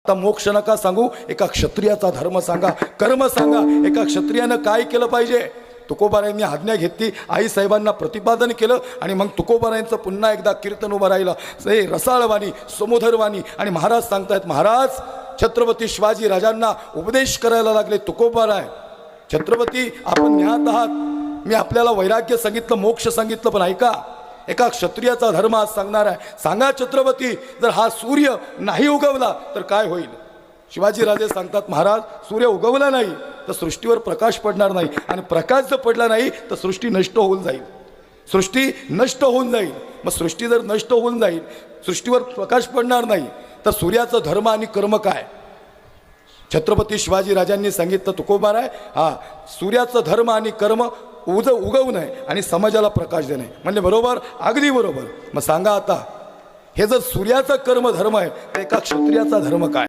आता मोक्ष नका सांगू एका क्षत्रियाचा धर्म सांगा कर्म सांगा. एका क्षत्रियानं काय केलं पाहिजे? तुकोबारायांनी आज्ञा घेतली आई साहेबांना प्रतिपादन केलं आणि मग तुकोबारायांचं पुन्हा एकदा कीर्तन उभं राहिलं. हे रसाळवाणी समुधरवाणी आणि महाराज सांगतायत महाराज छत्रपती शिवाजी राजांना उपदेश करायला लागले तुकोबाराय. छत्रपती आपण ज्ञात आहात. मी आपल्याला वैराग्य सांगितलं मोक्ष सांगितलं पण ऐका. एका क्षत्रियाचा धर्म आज सांगणार आहे. सांगा छत्रपती जर हा सूर्य नाही उगवला तर काय होईल? शिवाजीराजे सांगतात महाराज सूर्य उगवला नाही तर सृष्टीवर प्रकाश पडणार नाही. आणि प्रकाश जर पडला नाही तर सृष्टी नष्ट होऊन जाईल. सृष्टी नष्ट होऊन जाईल. मग सृष्टी जर नष्ट होऊन जाईल सृष्टीवर प्रकाश पडणार नाही तर सूर्याचं धर्म आणि कर्म काय? छत्रपती शिवाजी राजांनी सांगितलं तुकोबार आहे हा सूर्याचं धर्म आणि कर्म उज उगवू नये आणि समाजाला प्रकाश देणे. म्हणजे बरोबर? अगदी बरोबर. मग सांगा आता हे जर सूर्याचं कर्म धर्म आहे तर एका क्षत्रियाचा धर्म काय?